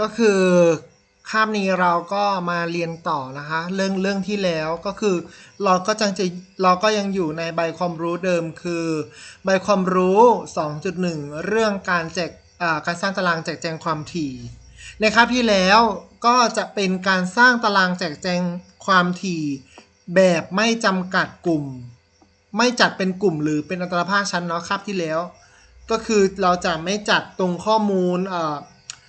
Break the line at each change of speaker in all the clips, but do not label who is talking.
ก็คือคาบนี้เราก็มาเรียนต่อนะคะ เรื่องเรื่องที่แล้วก็คือเราก็จังจะเราก็ยังอยู่ในใบความรู้เดิมคือใบความรู้ 2.1 เรื่องการแจกการสร้างตารางแจกแจงความถี่ ในคาบที่แล้วก็จะเป็นการสร้างตารางแจกแจงความถี่ แบบไม่จำกัดกลุ่ม ไม่จัดเป็นกลุ่มหรือเป็นอัตราภาคชั้นเนาะคาบที่แล้ว ก็คือเราจะไม่จัดตรงข้อมูลเอ่อ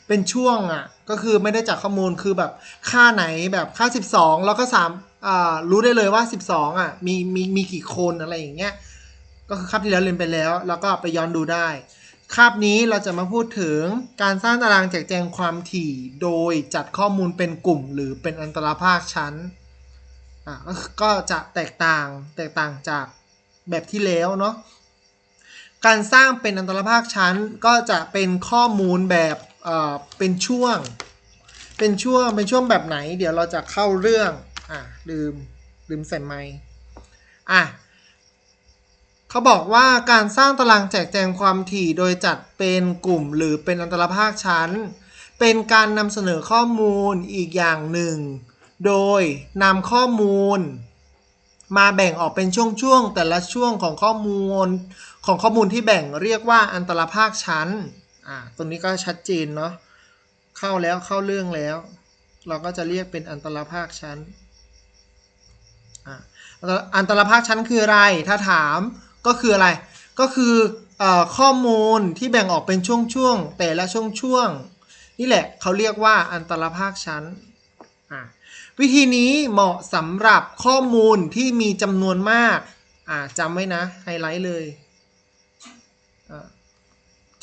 เป็นช่วงอะก็คือไม่ได้จัดข้อมูลคือแบบค่าไหนแบบค่า 12 แล้วก็สามอ่ารู้ได้เลยว่า 12อะมีมีมีกี่คนอะไรอย่างเงี้ยก็คือคาบที่แล้วเรียนไปแล้ว แล้วก็ไปย้อนดูได้ คาบนี้เราจะมาพูดถึงการสร้างตารางแจกแจงความถี่โดยจัดข้อมูลเป็นกลุ่ม หรือเป็นอันตรภาคชั้นอะก็ก็จะแตกต่างแตกต่างจากแบบที่แล้วเนาะการสร้างเป็นอันตรภาคชั้นก็จะเป็นข้อมูลแบบ เป็นช่วง เป็นช่วง เป็นช่วงแบบไหน เดี๋ยวเราจะเข้าเรื่อง อะ ลืม ลืมใส่ไมค์อะเขาบอกว่าการสร้างตารางแจกแจงความถี่โดยจัดเป็นกลุ่มหรือเป็นอันตรภาคชั้น เป็นการนำเสนอข้อมูลอีกอย่างหนึ่ง โดยนำข้อมูล มาแบ่งออกเป็นช่วงๆแต่ละช่วงของข้อมูล ของข้อมูลที่แบ่งเรียกว่าอันตรภาคชั้น อ่าตรงนี้ก็ชัดเจนเนาะเข้าแล้วเข้าเรื่องแล้ว เราก็จะเรียกเป็นอันตรภาคชั้นอันตรภาคชั้นคืออะไร ถ้าถามก็คืออะไร ก็คืออข้อมูลที่แบ่งออกเป็นช่วงๆ แต่ละช่วงๆ นี่แหละเขาเรียกว่าอันตรภาคชั้น วิธีนี้เหมาะสำหรับข้อมูลที่มีจำนวนมากจำไว้นะ ไฮไลท์เลย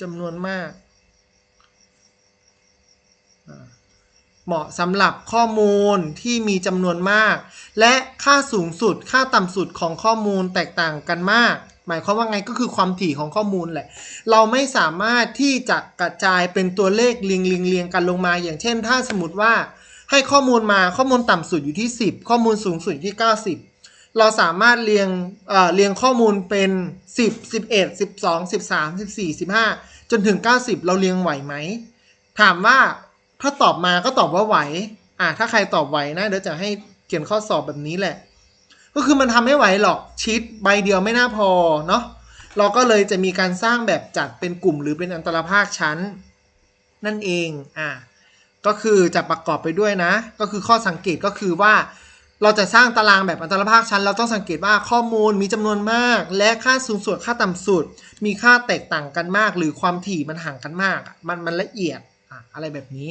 จำนวนมาก เหมาะสำหรับข้อมูลที่มีจำนวนมาก และค่าสูงสุดค่าต่ำสุดของข้อมูลแตกต่างกันมาก หมายความว่าไงก็คือความถี่ของข้อมูลแหละ เราไม่สามารถที่จะกระจายเป็นตัวเลขเรียงเรียงเรียงกันลงมา อย่างเช่น ถ้าสมมติว่าให้ข้อมูลมาข้อมูลต่ำสุดอยู่ที่ 10 ข้อมูลสูงสุดอยู่ที่ 90 เราสามารถเรียงเอ่อเรียงข้อมูลเป็น 10 11 12 13 14 15 จนถึง 90 เราเรียงไหวไหม ถามว่าถ้าตอบมาก็ตอบว่าไหวอะถ้าใครตอบไหวนะเดี๋ยวจะให้เขียนข้อสอบแบบนี้แหละ ก็คือมันทำไม่ไหวหรอกชีตใบเดียวไม่น่าพอเนาะเราก็เลยจะมีการสร้างแบบจัดเป็นกลุ่มหรือเป็นอันตรภาคชั้น นั่นเองอะก็คือจะประกอบไปด้วยนะ ก็คือข้อสังเกตก็คือว่า เราจะสร้างตารางแบบอันตรภาคชั้น เราต้องสังเกตว่าข้อมูลมีจำนวนมาก และค่าสูงสุดค่าต่ำสุด มีค่าแตกต่างกันมาก หรือความถี่มันห่างกันมาก มันมันละเอียดอะอะไรแบบนี้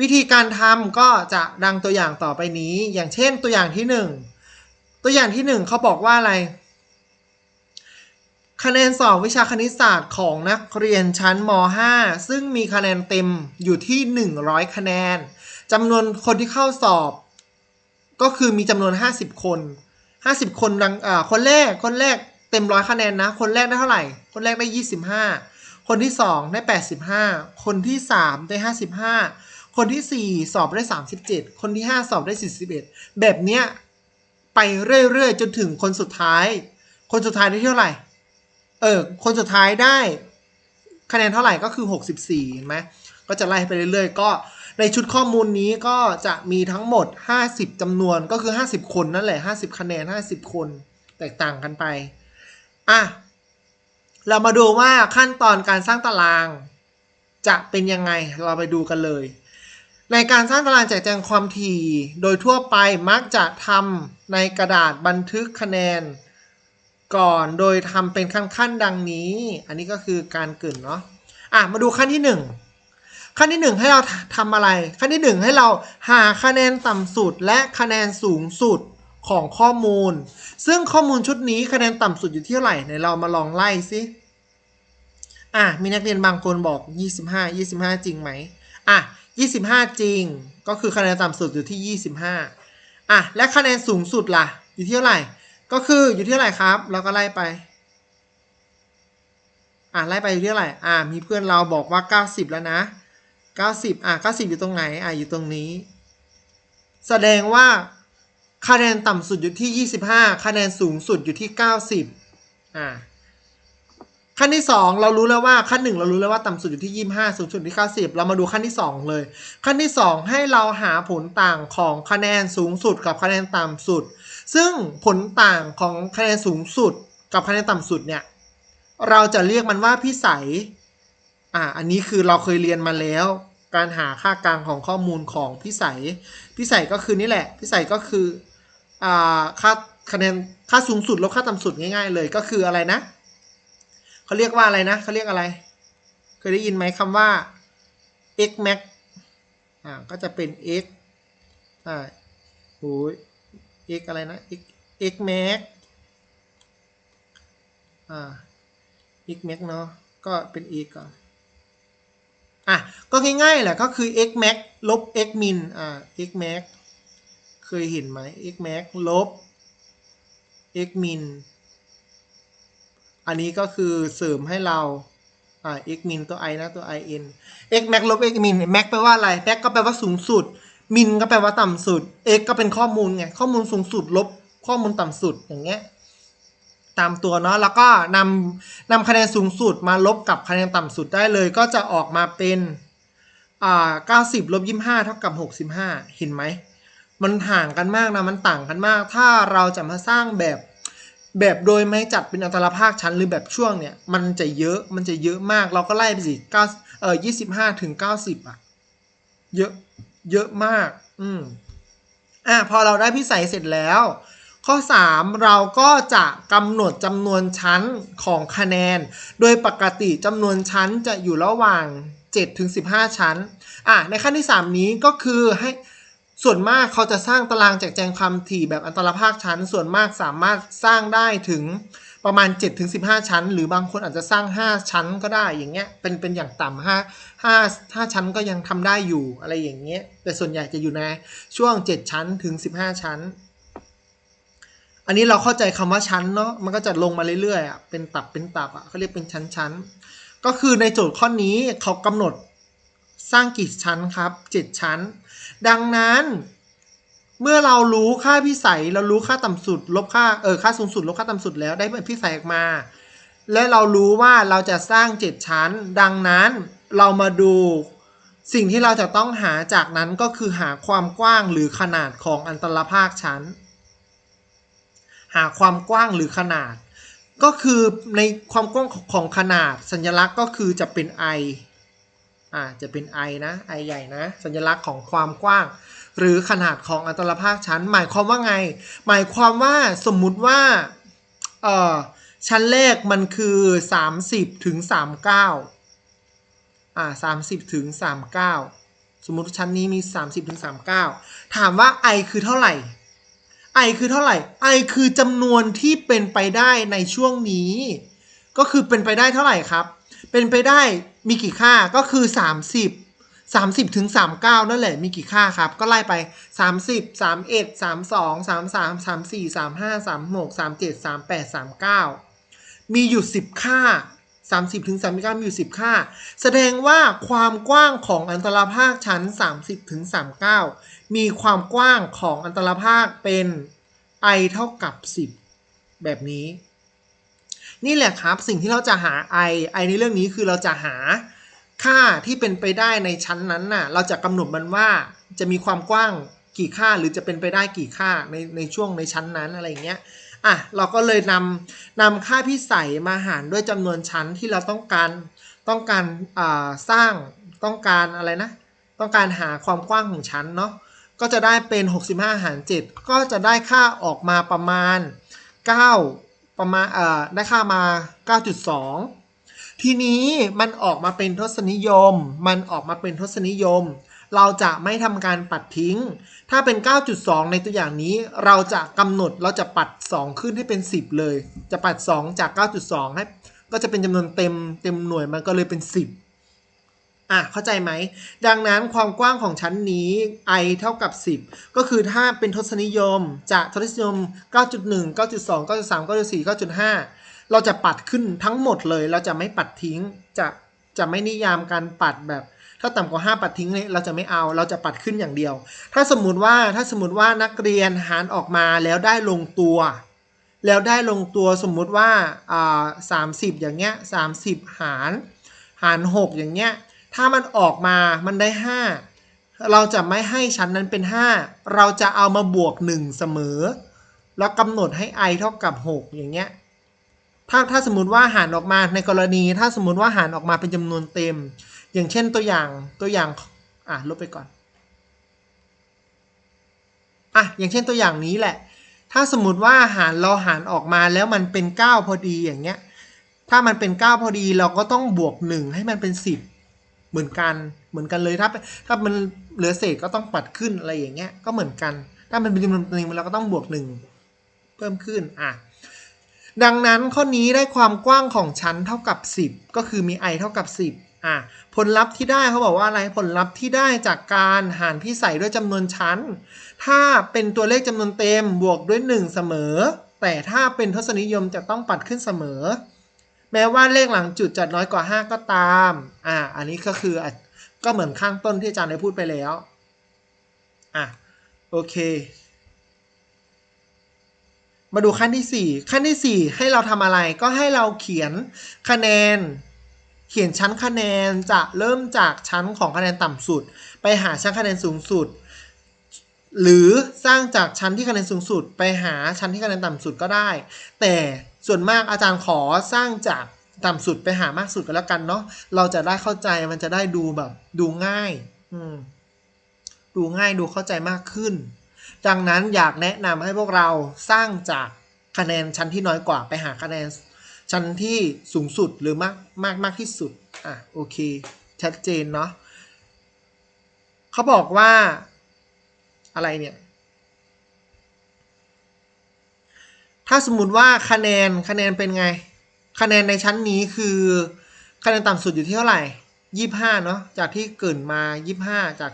วิธีการทำก็จะดังตัวอย่างต่อไปนี้ อย่างเช่นตัวอย่างที่หนึ่งตัวอย่างที่หนึ่งเขาบอกว่าอะไร คะแนนสอบวิชาคณิตศาสตร์ของนักเรียนชั้นม .5 ซึ่งมีคะแนนเต็มอยู่ที่ 100 คะแนนจำนวนคนที่เข้าสอบ ก็คือมีจำนวน 50 คน 50 คนดังอ่าคนแรกคนแรกเต็มร้อยคะแนนนะ คนแรกได้เท่าไหร่ คนแรกได้ 25 คนที่ 2 ได้ 85 คนที่ 3 ได้ 55 คนที่ 4 สอบได้ 37 คนที่ 5 สอบได้ 41 แบบเนี้ยไปเรื่อยๆ จนถึงคนสุดท้าย คนสุดท้ายได้เท่าไหร่ เออ คนสุดท้ายได้ คะแนนเท่าไหร่ก็คือ 64เห็นไหมก็จะไล่ไปเรื่อยๆ ก็ ในชุดข้อมูลนี้ก็จะมีทั้งหมด 50จำนวนก็คือ 50 คนนั่นแหละ 50 คะแนน 50 คนแตกต่างกันไป อะ เรามาดูว่าขั้นตอนการสร้างตาราง จะเป็นยังไง เราไปดูกันเลย ในการสร้างตารางแจกแจงความถี่ โดยทั่วไปมักจะทำในกระดาษบันทึกคะแนน ก่อนโดยทำเป็นขั้นๆดังนี้ อันนี้ก็คือการเกินเนาะ อะ มาดูขั้นที่หนึ่ง ขั้นที่หนึ่งให้เราทำอะไร ขั้นที่หนึ่งให้เราหาคะแนนต่ำสุดและคะแนนสูงสุดของข้อมูล ซึ่งข้อมูลชุดนี้คะแนนต่ำสุดอยู่ที่เท่าไหร่ไหนเรามาลองไล่สิอะมีนักเรียนบางคนบอก 25 25 จริงไหมอะ25 จริง ก็คือคะแนนต่ำสุดอยู่ที่ 25อะและคะแนนสูงสุดล่ะ อยู่ที่เท่าไหร่ ก็คืออยู่ที่เท่าไหร่ครับเราก็ไล่ไปอะไล่ไปอยู่ที่เท่าไหร่อะมีเพื่อนเราบอกว่า 90 แล้วนะ 90อะ90 อยู่ตรงไหนอะอยู่ตรงนี้ แสดงว่าคะแนนต่ำสุดอยู่ที่ 25 คะแนนสูงสุดอยู่ที่ 90อะขั้นที่สองเรารู้แล้วว่าขั้นหนึ่งเรารู้แล้วว่าต่ำสุดอยู่ที่ยี่ห้าสูงสุดที่เก้าสิบเรามาดูขั้นที่สองเลย ขั้นที่สองให้เราหาผลต่างของคะแนนสูงสุดกับคะแนนต่ำสุด ซึ่งผลต่างของคะแนนสูงสุดกับคะแนนต่ำสุดเนี่ยเราจะเรียกมันว่าพิสัยอ่าอันนี้คือเราเคยเรียนมาแล้ว การหาค่ากลางของข้อมูลของพิสัย พิสัยก็คือนี่แหละ พิสัยก็คืออ่าค่าคะแนนค่าสูงสุดลบค่าต่ำสุดง่ายๆเลยก็คืออะไรนะเขาเรียกว่าอะไรนะเขาเรียกอะไร เคยได้ยินไหมคำว่า x max อ่าก็จะเป็น x อ่าโอ้ย x อะไรนะ x x max อ่า x max เนาะก็เป็น x ก่อน อะก็ง่ายๆแหละก็คือ x max ลบ x min อ่า x max เคยเห็นไหม x max ลบ x min อันนี้ก็คือเสริมให้เราอ่า x min ตัว i นะตัว i n x max ลบ x min max แปลว่าอะไร max ก็แปลว่าสูงสุด min ก็แปลว่าต่ำสุด x ก็เป็นข้อมูลไง ข้อมูลสูงสุดลบข้อมูลต่ำสุดอย่างเงี้ย ตามตัวเนาะแล้วก็นำนำคะแนนสูงสุดมาลบกับคะแนนต่ำสุดได้เลย ก็จะออกมาเป็นอ่า90ลบ25เท่ากับ 65 เห็นไหม มันห่างกันมากนะมันต่างกันมาก ถ้าเราจะมาสร้างแบบแบบโดยไม่จัดเป็นอัตราภาคชั้นหรือแบบช่วงเนี่ย มันจะเยอะมันจะเยอะมากเราก็ไล่ไปสิเก้าเออยี่สิบห้าถึงเก้าสิบอะ เยอะเยอะมาก อืมอะพอเราได้พิสัยเสร็จแล้ว ข้อ 3 เราก็จะกำหนดจำนวนชั้นของคะแนน โดยปกติจำนวนชั้นจะอยู่ระหว่าง7ถึง15 ชั้นอะในขั้นที่ 3 นี้ก็คือให้ส่วนมากเขาจะสร้างตารางแจกแจงความถี่แบบอัตราภาคชั้น ส่วนมากสามารถสร้างได้ถึงประมาณ7ถึง15 ชั้น หรือบางคนอาจจะสร้าง 5 ชั้นก็ได้อย่างเงี้ยเป็นเป็นอย่างต่ำห้าห้าห้าชั้นก็ยังทำได้อยู่อะไรอย่างเงี้ยแต่ส่วนใหญ่จะอยู่ในช่วง 7 ชั้นถึง 15 ชั้น อันนี้เราเข้าใจคำว่าชั้นเนาะมันก็จะลงมาเรื่อยๆอะเป็นตับเป็นตับอะเขาเรียกเป็นชั้นๆ ก็คือในโจทย์ข้อนี้เขากำหนดสร้างกี่ชั้นครับ 7 ชั้น ดังนั้นเมื่อเรารู้ค่าพิสัยเรารู้ค่าต่ำสุด ลบค่าเออค่าสูงสุดลบค่าต่ำสุดแล้วได้พิสัยออกมา และเรารู้ว่าเราจะสร้าง 7 ชั้น ดังนั้นเรามาดูสิ่งที่เราจะต้องหาจากนั้นก็คือหาความกว้างหรือขนาดของอันตรภาคชั้น หาความกว้างหรือขนาด ก็คือในความกว้างของขนาดสัญลักษณ์ก็คือจะเป็น i อ่าจะเป็น i นะ i ใหญ่นะ สัญลักษณ์ของความกว้าง หรือขนาดของอัตราภาคชั้น หมายความว่าไง หมายความว่าสมมุติว่าเอ่อชั้นแรกมันคือ 30ถึง39อ่า30ถึง39 สมมติชั้นนี้มี 30ถึง39 ถามว่า i คือเท่าไหร่ i คือเท่าไหร่ i คือจำนวนที่เป็นไปได้ในช่วงนี้ ก็คือเป็นไปได้เท่าไหร่ครับ เป็นไปได้มีกี่ค่าก็คือ 30 30ถึง39 นั่นแหละมีกี่ค่าครับ ก็ไล่ไป 30 31 32 33 34 35 36 37 38 39 มีอยู่ 10 ค่า 30ถึง39มีอยู่10 ค่า แสดงว่าความกว้างของอันตรภาคชั้น 30ถึง39 มีความกว้างของอันตรภาคเป็น i เท่ากับ 10 แบบนี้ นี่แหละครับสิ่งที่เราจะหา i i ในเรื่องนี้คือเราจะหาค่าที่เป็นไปได้ในชั้นนั้นน่ะ เราจะกำหนดมันว่าจะมีความกว้างกี่ค่าหรือจะเป็นไปได้กี่ค่าในในช่วงในชั้นนั้นอะไรอย่างเงี้ย อะเราก็เลยนำนำค่าพิสัยมาหารด้วยจำนวนชั้นที่เราต้องการต้องการอ่าสร้างต้องการอะไรนะ ต้องการหาความกว้างของชั้นเนาะก็จะได้เป็น 65 หาร 7 ก็จะได้ค่าออกมาประมาณ 9 ประมาณเอ่อได้ค่ามา 9.2 ทีนี้มันออกมาเป็นทศนิยม มันออกมาเป็นทศนิยม เราจะไม่ทำการปัดทิ้ง ถ้าเป็น 9.2 ในตัวอย่างนี้ เราจะกำหนดเราจะปัด 2 ขึ้นให้เป็น 10 เลย จะปัด 2 จาก 9.2 ให้ก็จะเป็นจำนวนเต็มเต็มหน่วยมันก็เลยเป็น 10 อะ เข้าใจไหม ดังนั้นความกว้างของชั้นนี้ i เท่ากับ 10 ก็คือถ้าเป็นทศนิยมจะทศนิยม 9.1 9.2 9.3 9.4 9.5 เราจะปัดขึ้นทั้งหมดเลย เราจะไม่ปัดทิ้ง จะจะไม่นิยามการปัดแบบ ถ้าต่ำกว่า 5 ปัดทิ้งเลยเราจะไม่เอา เราจะปัดขึ้นอย่างเดียว ถ้าสมมุติว่าถ้าสมมติว่านักเรียนหารออกมาแล้วได้ลงตัว แล้วได้ลงตัวสมมุติว่าอ่าสามสิบอย่างเงี้ยสามสิบหารหารหกอย่างเงี้ย ถ้ามันออกมามันได้ห้าเราจะไม่ให้ชั้นนั้นเป็นห้าเราจะเอามาบวกหนึ่งเสมอ แล้วกำหนดให้ i เท่ากับหกอย่างเงี้ย ถ้าถ้าสมมติว่าหารออกมาในกรณี ถ้าสมมติว่าหารออกมาเป็นจำนวนเต็ม อย่างเช่นตัวอย่างตัวอย่างอะลบไปก่อนอะอย่างเช่นตัวอย่างนี้แหละ ถ้าสมมติว่าหารเราหารออกมาแล้วมันเป็น 9 พอดีอย่างเงี้ยถ้ามันเป็น 9 พอดีเราก็ต้องบวก 1 ให้มันเป็น 10 เหมือนกันเหมือนกันเลยถ้าถ้ามันเหลือเศษก็ต้องปัดขึ้นอะไรอย่างเงี้ยก็เหมือนกัน ถ้ามันเป็นจำนวนเต็มเราก็ต้องบวก 1 เพิ่มขึ้นอะดังนั้นข้อนี้ได้ความกว้างของชั้นเท่ากับ 10 ก็คือมี i เท่ากับ 10 อะผลลัพธ์ที่ได้เขาบอกว่าอะไรผลลัพธ์ที่ได้จากการหารที่ใส่ด้วยจำนวนชั้น ถ้าเป็นตัวเลขจำนวนเต็มบวกด้วย 1 เสมอ แต่ถ้าเป็นทศนิยมจะต้องปัดขึ้นเสมอ แม้ว่าเลขหลังจุดจะน้อยกว่า 5 ก็ตามอะอันนี้ก็คือก็เหมือนข้างต้นที่อาจารย์ได้พูดไปแล้วอะโอเค มาดูขั้นที่ 4 ขั้นที่ 4 ให้เราทำอะไรก็ให้เราเขียนคะแนน เขียนชั้นคะแนนจะเริ่มจากชั้นของคะแนนต่ำสุด ไปหาชั้นคะแนนสูงสุด หรือสร้างจากชั้นที่คะแนนสูงสุด ไปหาชั้นที่คะแนนต่ำสุดก็ได้ แต่ส่วนมากอาจารย์ขอสร้างจากต่ำสุดไปหามากสุดก็แล้วกันเนาะเราจะได้เข้าใจมันจะได้ดูแบบดูง่าย อืมดูง่ายดูเข้าใจมากขึ้น ดังนั้นอยากแนะนำให้พวกเราสร้างจากคะแนนชั้นที่น้อยกว่าไปหาคะแนน ชั้นที่สูงสุดหรือมากมากมากที่สุด อะโอเค ชัดเจนเนาะเขาบอกว่าอะไรเนี่ย ถ้าสมมติว่าคะแนนคะแนนเป็นไง คะแนนในชั้นนี้คือคะแนนต่ำสุดอยู่ที่เท่าไหร่ยี่ห้าเนาะจากที่เกิดมายี่ห้าจาก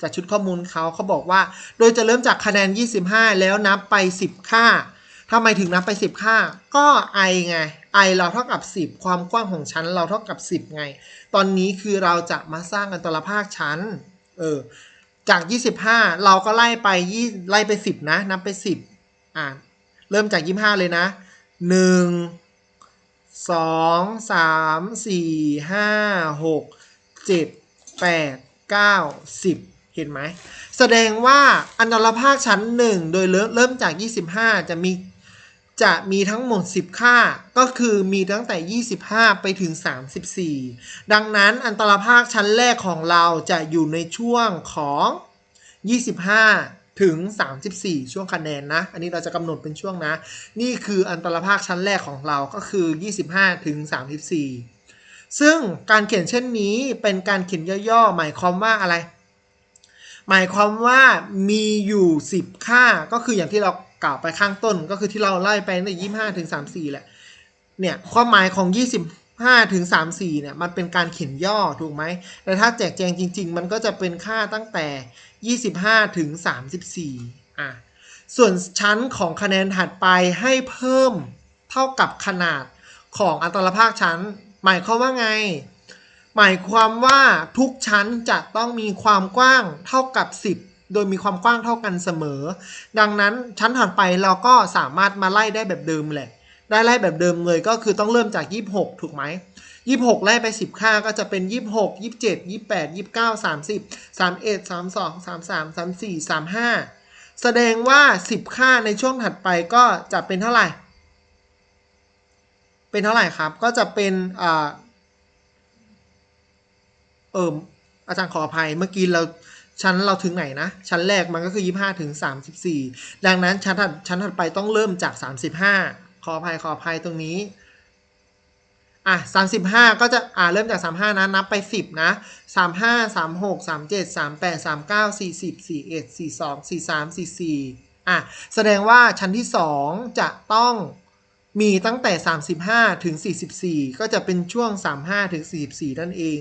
จากชุดข้อมูลเขาเขาบอกว่า โดยจะเริ่มจากคะแนน 25 แล้วนับไป 10 ค่า ทำไมถึงนับไป 10 ค่า ก็ i ไง i เราเท่ากับ 10 ความกว้างของชั้นเราเท่ากับ 10 ไง ตอนนี้คือเราจะมาสร้างอันตรภาคชั้น เออ จาก 25 เราก็ไล่ไปยี่ไล่ไป 10 นะ นับไป 10 อ่าเริ่มจาก 25 เลยนะ 1 2 3 4 5 6 7 8 9 10 เห็นไหม แสดงว่าอันตรภาคชั้น 1 โดยเริ่มจาก 25 จะมี จะมีทั้งหมด 10 ค่า ก็คือมีตั้งแต่ 25 ไปถึง 34 ดังนั้นอันตรภาคชั้นแรกของเราจะอยู่ในช่วงของ 25 ถึง 34 ช่วงคะแนนนะ อันนี้เราจะกำหนดเป็นช่วงนะ นี่คืออันตรภาคชั้นแรกของเราก็คือ 25 ถึง 34 ซึ่งการเขียนเช่นนี้เป็นการเขียนย่อๆ หมายความว่าอะไร หมายความว่ามีอยู่ 10 ค่า ก็คืออย่างที่เรา กล่าวไปข้างต้นก็คือที่เราไล่ไปใน25ถึง34แหละเนี่ยความหมายของ25ถึง34เนี่ยมันเป็นการเขียนย่อถูกไหมแต่ถ้าแจกแจงจริง ๆ มันก็จะเป็นค่าตั้งแต่25ถึง34อะส่วนชั้นของคะแนนถัดไปให้เพิ่มเท่ากับขนาดของอัตราภาคชั้น หมายความว่าไง หมายความว่าทุกชั้นจะต้องมีความกว้างเท่ากับ 10 โดยมีความกว้างเท่ากันเสมอ ดังนั้นชั้นถัดไปเราก็สามารถมาไล่ได้แบบเดิมแหละ ได้ไล่แบบเดิมเลยก็คือต้องเริ่มจาก 26 ถูกไหม 26 ไล่ไป10ค่าก็จะเป็น 26 27 28 29 30 31 32 33 34 35 แสดงว่า 10 ค่าในช่วงถัดไปก็จะเป็นเท่าไหร่ เป็นเท่าไหร่ครับ ก็จะเป็นอ่าเอออาจารย์ขออภัยเมื่อกี้เรา ชั้นเราถึงไหนนะ ชั้นแรกมันก็คือ 25 ถึง 34 ดังนั้นชั้นถัดชั้นถัดไปต้องเริ่มจาก 35 ขออภัยขออภัยตรงนี้อะ35 ก็จะอ่าเริ่มจาก 35 นะ นับไป 10 นะ 35 36 37 38 39 40 41 42 43 44 อะ แสดงว่าชั้นที่ 2 จะต้องมีตั้งแต่ 35 ถึง 44 ก็จะเป็นช่วง 35 ถึง 44 นั่นเอง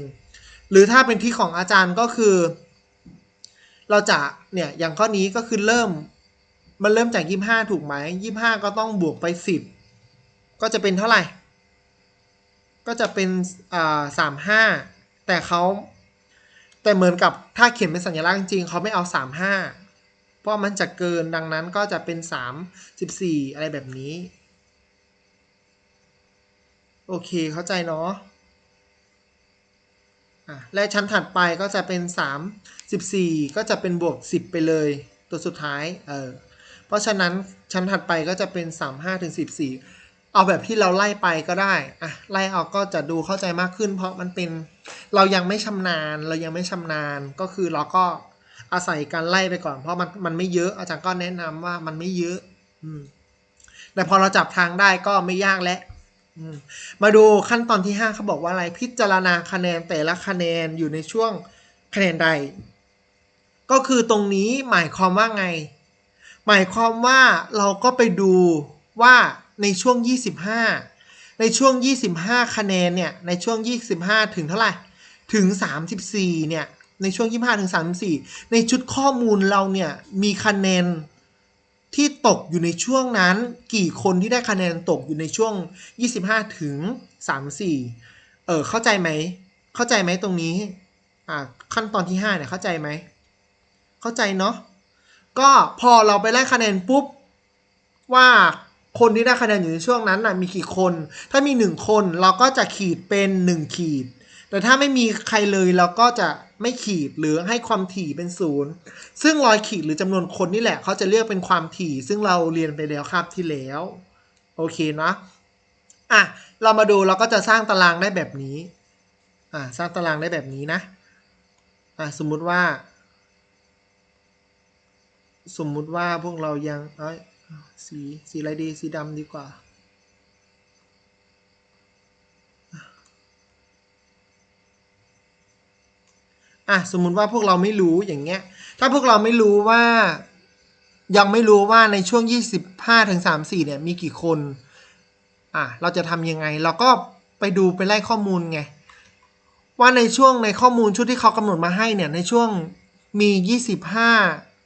หรือถ้าเป็นที่ของอาจารย์ก็คือ เราจะเนี่ยอย่างข้อนี้ก็คือเริ่ม มันเริ่มจาก 25 ถูกไหม 25 ก็ต้องบวกไป 10 ก็จะเป็นเท่าไหร่ ก็จะเป็นอ่า35แต่เขาแต่เหมือนกับถ้าเขียนเป็นสัญลักษณ์จริงเขาไม่เอา 35 เพราะมันจะเกินดังนั้นก็จะเป็น34อะไรแบบนี้ โอเคเข้าใจเนาะะและชั้นถัดไปก็จะเป็นสามสิบสี่ก็จะเป็นบวกสิบไปเลย ตัวสุดท้ายเออเพราะฉะนั้นชั้นถัดไปก็จะเป็นสามห้าถึงสิบสี่เอาแบบที่เราไล่ไปก็ได้อะไล่เอาก็จะดูเข้าใจมากขึ้น เพราะมันเป็นเรายังไม่ชำนาญ เรายังไม่ชำนาญก็คือเราก็อาศัยการไล่ไปก่อน เพราะมันมันไม่เยอะอาจารย์ก็แนะนำว่ามันไม่เยอะ อืมแต่พอเราจับทางได้ก็ไม่ยากแล้วอืมมาดูขั้นตอนที่ 5เขาบอกว่าอะไรพิจารณาคะแนนแต่ละคะแนนอยู่ในช่วงคะแนนใด ก็คือตรงนี้หมายความว่าไง หมายความว่าเราก็ไปดูว่าในช่วง 25 ในช่วง 25 คะแนนเนี่ย ในช่วง 25 ถึงเท่าไหร่ ถึง 34 เนี่ย ในช่วง 25 ถึง 34 ในชุดข้อมูลเราเนี่ย มีคะแนนที่ตกอยู่ในช่วงนั้น กี่คนที่ได้คะแนนตกอยู่ในช่วง 25 ถึง 34 เออเข้าใจไหม เข้าใจไหมตรงนี้ อ่า ขั้นตอนที่ 5 เนี่ย เข้าใจไหม เข้าใจเนาะก็พอเราไปไล่คะแนนปุ๊บว่าคนที่ได้คะแนนอยู่ในช่วงนั้นน่ะมีกี่คน ถ้ามี 1 คนเราก็จะขีดเป็น 1 ขีด แต่ถ้าไม่มีใครเลยเราก็จะไม่ขีดหรือให้ความถี่เป็นศูนย์ซึ่งรอยขีดหรือจำนวนคนนี่แหละเขาจะเรียกเป็นความถี่ ซึ่งเราเรียนไปแล้วคราบที่แล้ว โอเคนะอะเรามาดูเราก็จะสร้างตารางได้แบบนี้อะสร้างตารางได้แบบนี้นะอะสมมุติว่า สมมุติว่าพวกเรายังเอ้ยสีสีอะไรดีสีดำดีกว่า อะสมมุติว่าพวกเราไม่รู้อย่างเงี้ย ถ้าพวกเราไม่รู้ว่า ยังไม่รู้ว่าในช่วง 25ถึง34เนี่ยมีกี่คน อะเราจะทำยังไง เราก็ไปดูไปไล่ข้อมูลไง ว่าในช่วงในข้อมูลชุดที่เขากำหนดมาให้เนี่ยในช่วงมี 25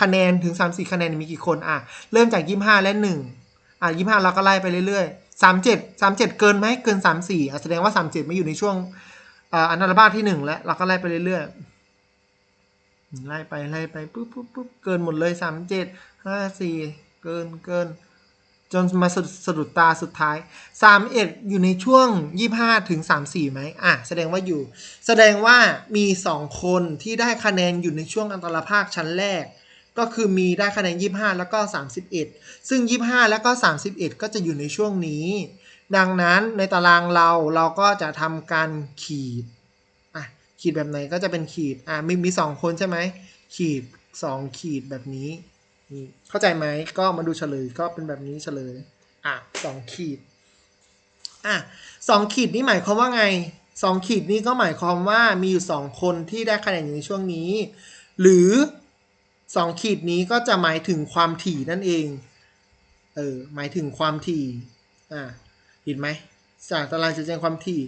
คะแนนถึง 34 คะแนนมีกี่คนอะเริ่มจาก 25 และ 1 อะ 25 เราก็ไล่ไปเรื่อยๆ 37 37 เกินไหมเกิน 34อะแสดงว่า 37 ไม่อยู่ในช่วงอันดับบ้าที่หนึ่งแล้วเราก็ไล่ไปเรื่อยๆไล่ไปไล่ไปปุ๊บปุ๊บปุ๊บเกินหมดเลยสามเจ็ดห้าสี่เกินเกินจนมาสะดุดสะดุดตาสุดท้ายสามเอ็ดอยู่ในช่วงยี่ห้าถึงสามสี่ไหมอะ แสดงว่าอยู่ แสดงว่ามีสองคนที่ได้คะแนนอยู่ในช่วงอันตรภาคชั้นแรก ก็คือมีได้คะแนนยี่ห้าแล้วก็สามสิบเอ็ดซึ่งยี่ห้าแล้วก็สามสิบเอ็ดก็จะอยู่ในช่วงนี้ ดังนั้นในตารางเราเราก็จะทำการขีดอะขีดแบบไหนก็จะเป็นขีดอะมีมีสองคนใช่ไหมขีดสองขีดแบบนี้นี่เข้าใจไหมก็มาดูเฉลยก็เป็นแบบนี้เฉลยอะสองขีดอะสองขีดนี่หมายความว่าไงสองขีดนี่ก็หมายความว่ามีอยู่สองคนที่ได้คะแนนอยู่ในช่วงนี้ หรือ สองขีดนี้ก็จะหมายถึงความถี่นั่นเอง เออ หมายถึงความถี่ อะเห็นไหม จากตารางจะแจ้งความถี่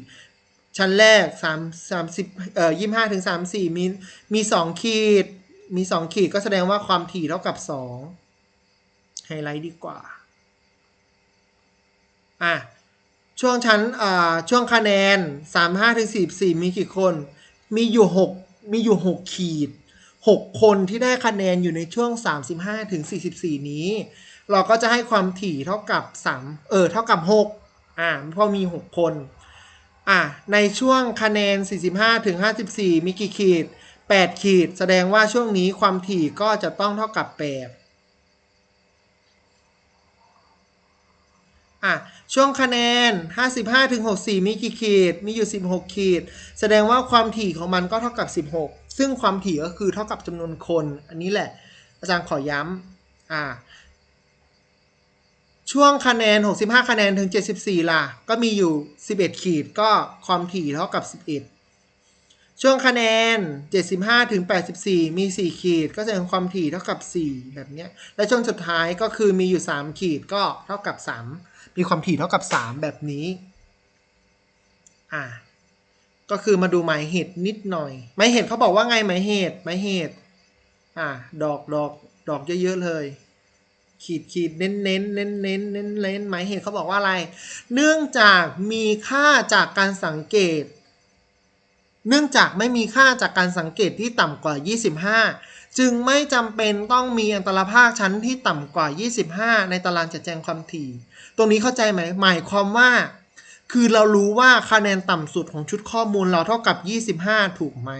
ชั้นแรกสามสามสิบเอ่อยี่ห้าถึงสามสี่มี มีสองขีด มีสองขีดก็แสดงว่าความถี่เท่ากับสองไฮไลท์ดีกว่า อะ ช่วงชั้นอ่าช่วงคะแนนสามห้าถึงสี่สี่มีกี่คน มีอยู่หกมีอยู่หกขีด หกคนที่ได้คะแนนอยู่ในช่วงสามสิบห้าถึงสี่สิบสี่นี้ เราก็จะให้ความถี่เท่ากับสามเออเท่ากับหกอ่าเพราะมีหกคน อะในช่วงคะแนน 45ถึง54 มีกี่ขีด 8 ขีด แสดงว่าช่วงนี้ความถี่ก็จะต้องเท่ากับ 8อะช่วงคะแนน 55ถึง64 มีกี่ขีด มีอยู่ 16 ขีด แสดงว่าความถี่ของมันก็เท่ากับ 16 ซึ่งความถี่ก็คือเท่ากับจำนวนคน อันนี้แหละ อาจารย์ขอย้ำอ่าช่วงคะแนน 65 คะแนนถึง 74 ล่ะ ก็มีอยู่ 11 ขีดก็ความถี่เท่ากับ 11 ช่วงคะแนน 75 ถึง 84 มี 4 ขีด ก็แสดงความถี่เท่ากับ 4 แบบนี้ และช่วงสุดท้ายก็คือมีอยู่ 3 ขีดก็เท่ากับ 3 มีความถี่เท่ากับ 3 แบบนี้ อ่า ก็คือมาดูหมายเหตุนิดหน่อย หมายเหตุเขาบอกว่าไงหมายเหตุหมายเหตุ อ่า ดอกดอกดอกเยอะๆเลย ขีดขีดเน้นเน้นเน้นเน้นเน้นเน้นหมายเหตุเขาบอกว่าอะไร เนื่องจากมีค่าจากการสังเกต เนื่องจากไม่มีค่าจากการสังเกตที่ต่ำกว่า 25 จึงไม่จำเป็นต้องมีอันตรภาคชั้นที่ต่ำกว่า 25 ในตารางจัดแจงความถี่ ตรงนี้เข้าใจไหมหมายความว่า คือเรารู้ว่าคะแนนต่ำสุดของชุดข้อมูลเราเท่ากับ 25 ถูกไหม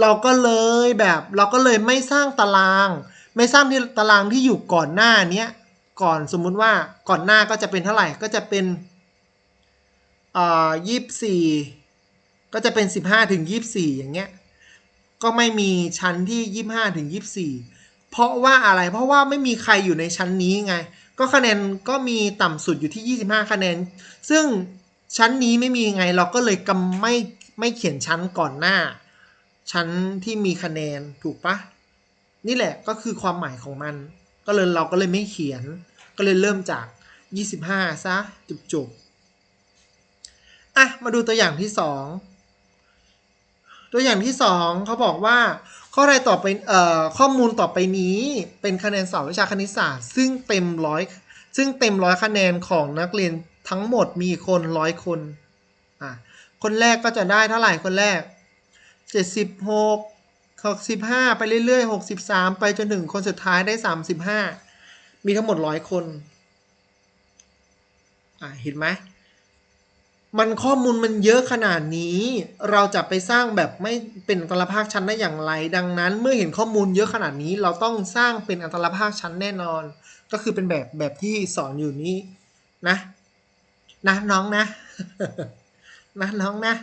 เราก็เลยแบบเราก็เลยไม่สร้างตาราง ไม่สร้างที่ตารางที่อยู่ก่อนหน้าเนี้ยก่อนสมมุติว่าก่อนหน้าก็จะเป็นเท่าไหร่ก็จะเป็นอ่ายี่สี่ก็จะเป็นสิบห้าถึงยี่สี่อย่างเงี้ย ก็ไม่มีชั้นที่ยี่ห้าถึงยี่สี่เพราะว่าอะไรเพราะว่าไม่มีใครอยู่ในชั้นนี้ไง ก็คะแนนก็มีต่ำสุดอยู่ที่ยี่สิบห้าคะแนน ซึ่งชั้นนี้ไม่มีไงเราก็เลยกำไม่ไม่เขียนชั้นก่อนหน้า ชั้นที่มีคะแนนถูกปะนี่แหละก็คือความหมายของมัน ก็เลยเราก็เลยไม่เขียน ก็เลยเริ่มจาก 25 ซะจบจบอะมาดูตัวอย่างที่ 2 ตัวอย่างที่ 2เขาบอกว่า ข้อใดต่อไปเอ่อข้อมูลต่อไปนี้เป็นคะแนนสอบวิชาคณิตศาสตร์ ซึ่งเต็มร้อยซึ่งเต็มร้อยคะแนนของนักเรียนทั้งหมดมีคนร้อยคนอะคนแรกก็จะได้เท่าไหร่คนแรก 76 65 ไปเรื่อยๆ 63 ไปจนถึงคนสุดท้ายได้ 35 มีทั้งหมด 100 คน อะ เห็นไหม มันข้อมูลมันเยอะขนาดนี้ เราจะไปสร้างแบบไม่เป็นอัตราภาคชั้นได้อย่างไร ดังนั้นเมื่อเห็นข้อมูลเยอะขนาดนี้ เราต้องสร้างเป็นอัตราภาคชั้นแน่นอน ก็คือเป็นแบบแบบที่สอนอยู่นี้นะ นะน้องนะนะน้องนะ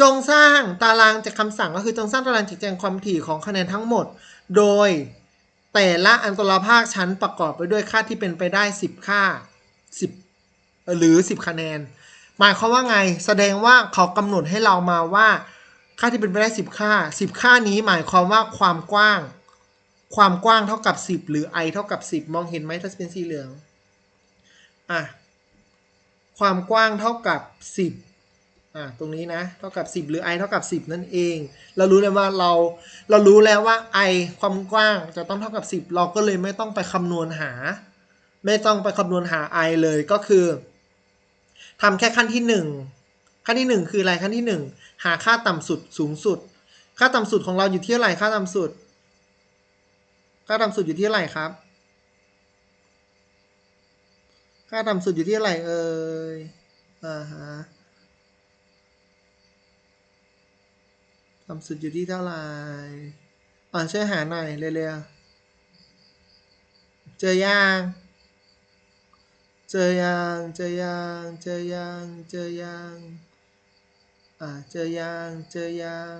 จงสร้างตารางจากคำสั่งก็คือจงสร้างตารางจัดแจงความถี่ของคะแนนทั้งหมด โดยแต่ละอันตรภาคชั้นประกอบไปด้วยค่าที่เป็นไปได้ 10 ค่า 10 หรือ 10 คะแนน หมายความว่าไง แสดงว่าเขากำหนดให้เรามาว่า ค่าที่เป็นไปได้ 10 ค่า 10 ค่านี้หมายความว่าความกว้าง ความกว้างเท่ากับ 10 หรือ i เท่ากับ 10 มองเห็นไหมถ้าเป็นสีเหลืองอะความกว้างเท่ากับ 10อ่าตรงนี้นะ เท่ากับ 10 หรือ i เท่ากับ 10 นั่นเอง เรารู้เลยว่าเรา เรารู้แล้วว่า i ความกว้างจะต้องเท่ากับ 10 เราก็เลยไม่ต้องไปคำนวณหา ไม่ต้องไปคำนวณหา i เลยก็คือ ทำแค่ขั้นที่ 1 ขั้นที่ 1 คืออะไรขั้นที่ 1 หาค่าต่ำสุดสูงสุด ค่าต่ำสุดของเราอยู่ที่เท่าไหร่ค่าต่ำสุด ค่าต่ำสุดอยู่ที่เท่าไหร่ครับ ค่าต่ำสุดอยู่ที่เท่าไหร่เอ่ยอ่าฮะต่ำสุดอยู่ที่เท่าไหร่อ่อนช่วยหาหน่อยเร็วๆเจอยัง จอยังเจอยังเจอยังเจอยังอ่าเจอยังเจอยัง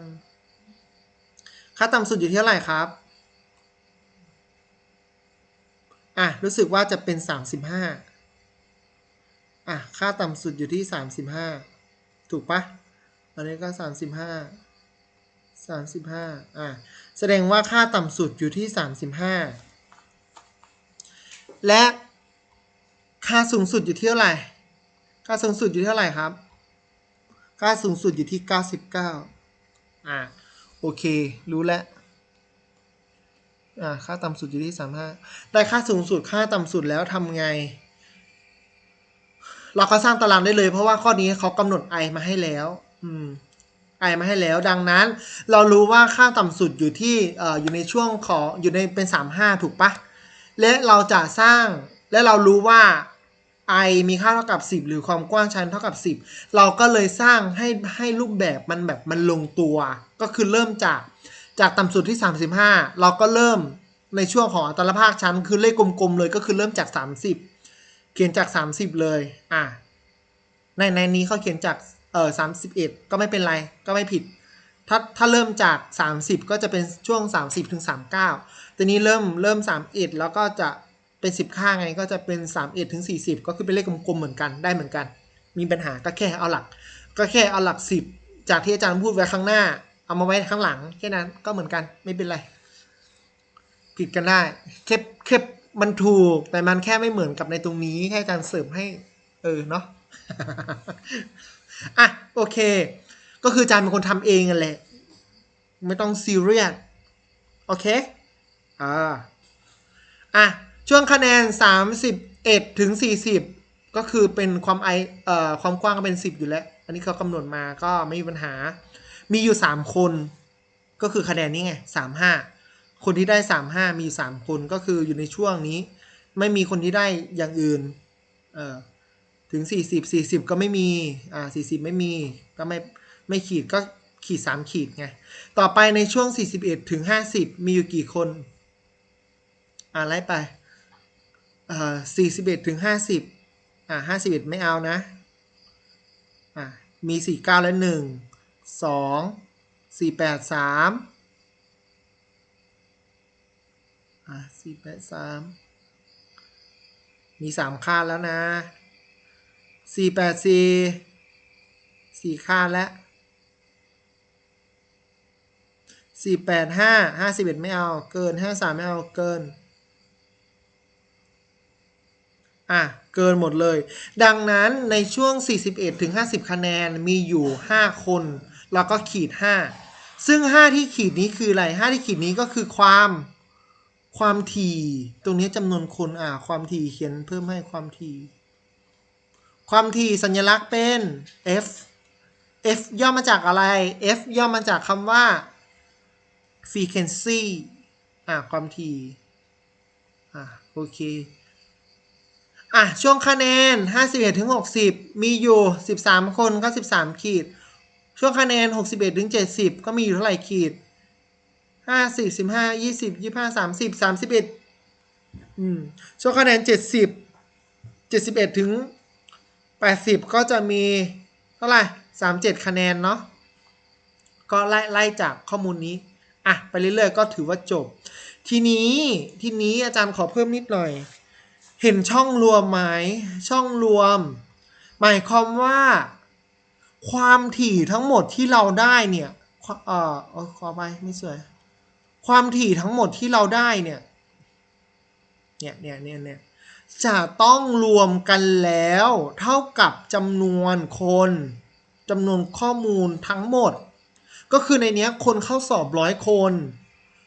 ค่าต่ำสุดอยู่ที่เท่าไหร่ครับอะรู้สึกว่าจะเป็นสามสิบห้าอะค่าต่ำสุดอยู่ที่สามสิบห้าถูกปะอันนี้ก็สามสิบห้าสามสิบห้าอะแสดงว่าค่าต่ำสุดอยู่ที่สามสิบห้าและ ค่าสูงสุดอยู่ที่เท่าไหร่ ค่าสูงสุดอยู่ที่เท่าไหร่ครับ ค่าสูงสุดอยู่ที่เก้าสิบเก้าอะโอเค รู้แล้ว อ่า ค่าต่ำสุดอยู่ที่สามห้าได้ค่าสูงสุด ค่าต่ำสุดแล้วทำไง เราก็สร้างตารางได้เลย เพราะว่าข้อนี้เขากำหนด i มาให้แล้ว อืม i มาให้แล้ว ดังนั้น เรารู้ว่าค่าต่ำสุดอยู่ที่เอ่ออยู่ในช่วงของ อยู่ในเป็น 35 ถูกปะและเราจะสร้างและเรารู้ว่า i มีค่าเท่ากับ 10 หรือความกว้างชั้นเท่ากับ 10 เราก็เลยสร้างให้ให้รูปแบบมันแบบมันลงตัว ก็คือเริ่มจากจากต่ำสุดที่ 35 เราก็เริ่มในช่วงของอัตราภาคชั้น คือเลขกลมๆเลยก็คือเริ่มจาก 30 เขียนจาก 30 เลยอะในในนี้เขาเขียนจากเออ31ก็ไม่เป็นไรก็ไม่ผิด ถ้าถ้าเริ่มจาก 30 ก็จะเป็นช่วง 30ถึง39 ทีนี้เริ่มเริ่ม 31 แล้วก็จะ เป็น 10 ค่าไงก็จะเป็น 31ถึง40 ก็คือเป็นเลขกลมๆเหมือนกันได้เหมือนกัน มีปัญหาก็แค่เอาหลัก ก็แค่เอาหลัก 10 จากที่อาจารย์พูดไว้ข้างหน้า เอามาไว้ข้างหลังแค่นั้นก็เหมือนกันไม่เป็นไร ผิดกันได้แค่แค่มันถูกแต่มันแค่ไม่เหมือนกับในตรงนี้แค่อาจารย์เสริมให้เออเนาะอะโอเค ก็คืออาจารย์เป็นคนทำเองนั่นแหละไม่ต้องซีเรียสโอเคอ่าอะ ช่วงคะแนน 31 ถึง 40 ก็คือเป็นความไอเอ่อความกว้างก็เป็น 10 อยู่แล้ว อันนี้เขากำหนดมาก็ไม่มีปัญหา มีอยู่ 3 คน ก็คือคะแนนนี้ไง 35 คนที่ได้ 35 มีอยู่ 3 คนก็คืออยู่ในช่วงนี้ ไม่มีคนที่ได้อย่างอื่นเอ่อถถึง 40 40 ก็ไม่มีอ่า40 ไม่มีก็ไม่ไม่ขีดก็ขีด 3 ขีดไง ต่อไปในช่วง 41 ถึง 50 มีอยู่กี่คน อ่าไล่ไป อ่า41ถึง50อ่า51ไม่เอานะอ่ามี49และ1 2 48 3อ่แปดสา483มีสามค่าแล้วนะสี่แปดสี่สี่ค่าแล้วสี่แปดห้าห้าสิบเอ็ดไม่เอาเกินห้าสามไม่เอาเกิน อะ เกินหมดเลย ดังนั้นในช่วง 41ถึง50 คะแนนมีอยู่ 5 คน แล้วก็ขีด 5 ซึ่ง 5 ที่ขีดนี้คืออะไร 5 ที่ขีดนี้ก็คือความความถี่ ตรงนี้จำนวนคนอ่า ความถี่เขียนเพิ่มให้ความถี่ความถี่สัญลักษณ์เป็น f f ย่อมาจากอะไร f ย่อมาจากคำว่า frequency อ่าความถี่อ่าโอเค อะช่วงคะแนน 51ถึง60 มีอยู่ 13 คนก็ 13 ขีด ช่วงคะแนน 61ถึง70 ก็มีอยู่เท่าไหร่ขีดห้าสิบสิบห้ายี่สิบยี่ห้าสามสิบสามสิบเอ็ดอืมช่วงคะแนนเจ็ดสิบเจ็ดสิบเอ็ดถึงแปดสิบก็จะมีเท่าไหร่สามเจ็ดคะแนนเนาะก็ไล่ไล่จากข้อมูลนี้อะไปเรื่อยๆ ก็ถือว่าจบ ทีนี้ทีนี้อาจารย์ขอเพิ่มนิดหน่อย เห็นช่องรวมไหมช่องรวม หมายความว่า ความถี่ทั้งหมดที่เราได้เนี่ยเอ่อขอไปไม่สวย ความถี่ทั้งหมดที่เราได้เนี่ยเนี่ยเนี่ยเนี่ยเนี่ยจะต้องรวมกันแล้วเท่ากับจำนวนคนจำนวนข้อมูลทั้งหมด ก็คือในเนี้ยคนเข้าสอบร้อยคน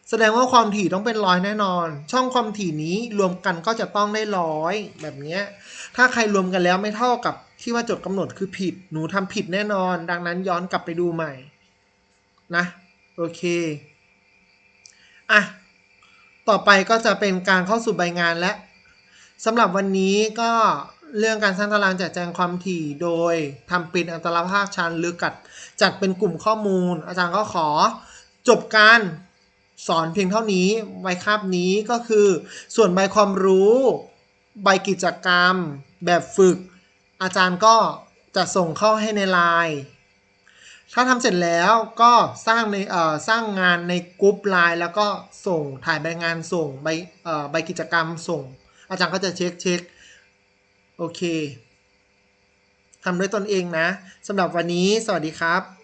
แสดงว่าความถี่ต้องเป็นร้อยแน่นอน ช่องความถี่นี้รวมกันก็จะต้องได้ร้อยแบบนี้ถ้าใครรวมกันแล้วไม่เท่ากับที่ว่าจดกำหนดคือผิด หนูทำผิดแน่นอน ดังนั้นย้อนกลับไปดูใหม่นะโอเคอะต่อไปก็จะเป็นการเข้าสู่ใบงานและสำหรับวันนี้ก็เรื่องการสร้างตารางแจกแจงความถี่โดยทำเป็นอัตราภาคชันหรือกัดจัดเป็นกลุ่มข้อมูล อาจารย์ก็ขอจบการ สอนเพียงเท่านี้ใบคาบนี้ก็คือ ส่วนใบความรู้ใบกิจกรรม แบบฝึก อาจารย์ก็จะส่งเข้าให้ในไลน์ถ้าทำเสร็จแล้วก็สร้างในเอ่อสร้างงานในกรุ๊ปไลน์แล้วก็ส่งถ่ายใบงานส่งใบเอ่อใบกิจกรรมส่ง อาจารย์ก็จะเช็คเช็คโอเคทำด้วยตนเองนะสำหรับวันนี้สวัสดีครับ